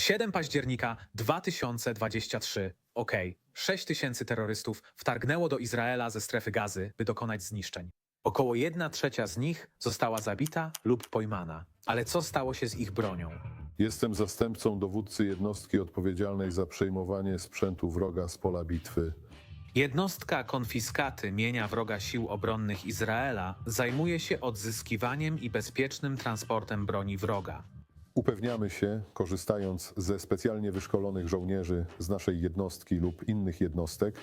7 października 2023. Okej, 6 tysięcy terrorystów wtargnęło do Izraela ze strefy gazy, by dokonać zniszczeń. Około 1 trzecia z nich została zabita lub pojmana. Ale co stało się z ich bronią? Jestem zastępcą dowódcy jednostki odpowiedzialnej za przejmowanie sprzętu wroga z pola bitwy. Jednostka konfiskaty mienia wroga sił obronnych Izraela zajmuje się odzyskiwaniem i bezpiecznym transportem broni wroga. Upewniamy się, korzystając ze specjalnie wyszkolonych żołnierzy z naszej jednostki lub innych jednostek,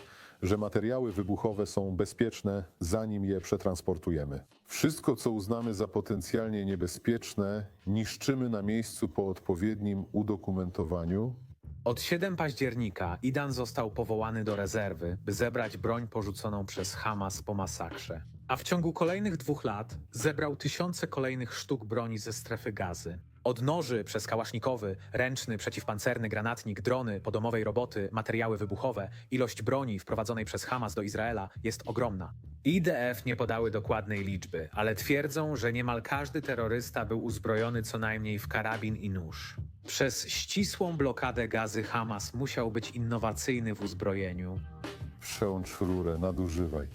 że materiały wybuchowe są bezpieczne, zanim je przetransportujemy. Wszystko, co uznamy za potencjalnie niebezpieczne, niszczymy na miejscu po odpowiednim udokumentowaniu Od 7 października Idan został powołany do rezerwy, by zebrać broń porzuconą przez Hamas po masakrze. A w ciągu kolejnych dwóch lat zebrał tysiące kolejnych sztuk broni ze strefy gazy. Od noży przez kałasznikowy, ręczny, przeciwpancerny granatnik, drony, podomowej roboty, materiały wybuchowe, ilość broni wprowadzonej przez Hamas do Izraela jest ogromna. IDF nie podały dokładnej liczby, ale twierdzą, że niemal każdy terrorysta był uzbrojony co najmniej w karabin i nóż. Przez ścisłą blokadę gazy Hamas musiał być innowacyjny w uzbrojeniu. przełącz rurę, nadużywaj.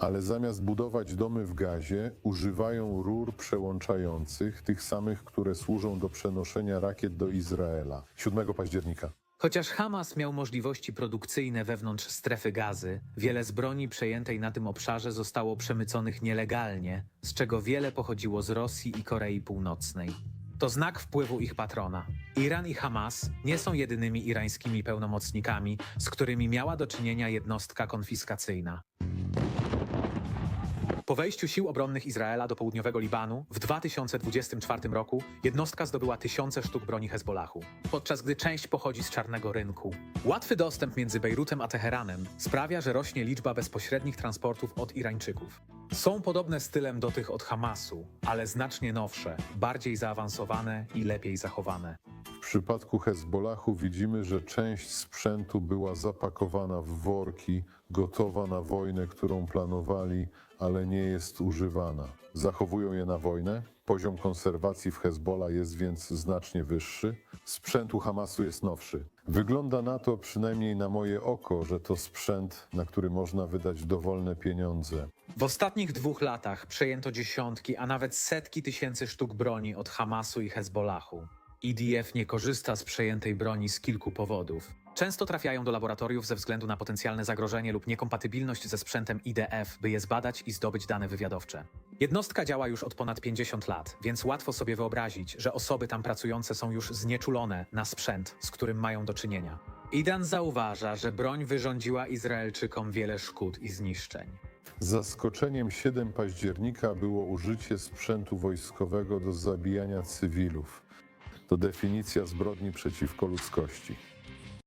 Ale zamiast budować domy w gazie, używają rur przełączających, tych samych, które służą do przenoszenia rakiet do Izraela. 7 października. Chociaż Hamas miał możliwości produkcyjne wewnątrz strefy gazy, wiele z broni przejętej na tym obszarze zostało przemyconych nielegalnie, z czego wiele pochodziło z Rosji i Korei Północnej. To znak wpływu ich patrona. Iran i Hamas nie są jedynymi irańskimi pełnomocnikami, z którymi miała do czynienia jednostka konfiskacyjna. Po wejściu sił obronnych Izraela do południowego Libanu w 2024 roku jednostka zdobyła tysiące sztuk broni Hezbollahu, podczas gdy część pochodzi z czarnego rynku. Łatwy dostęp między Bejrutem a Teheranem sprawia, że rośnie liczba bezpośrednich transportów od Irańczyków. Są podobne stylem do tych od Hamasu, ale znacznie nowsze, bardziej zaawansowane i lepiej zachowane. W przypadku Hezbollahu widzimy, że część sprzętu była zapakowana w worki, gotowa na wojnę, którą planowali, ale nie jest używana. Zachowują je na wojnę. Poziom konserwacji w Hezbollah jest więc znacznie wyższy. Sprzęt u Hamasu jest nowszy. Wygląda na to, przynajmniej na moje oko, że to sprzęt, na który można wydać dowolne pieniądze. W ostatnich dwóch latach przejęto dziesiątki, a nawet setki tysięcy sztuk broni od Hamasu i Hezbollahu. IDF nie korzysta z przejętej broni z kilku powodów. Często trafiają do laboratoriów ze względu na potencjalne zagrożenie lub niekompatybilność ze sprzętem IDF, by je zbadać i zdobyć dane wywiadowcze. Jednostka działa już od ponad 50 lat, więc łatwo sobie wyobrazić, że osoby tam pracujące są już znieczulone na sprzęt, z którym mają do czynienia. Idan zauważa, że broń wyrządziła Izraelczykom wiele szkód i zniszczeń. Zaskoczeniem 7 października było użycie sprzętu wojskowego do zabijania cywilów. To definicja zbrodni przeciwko ludzkości.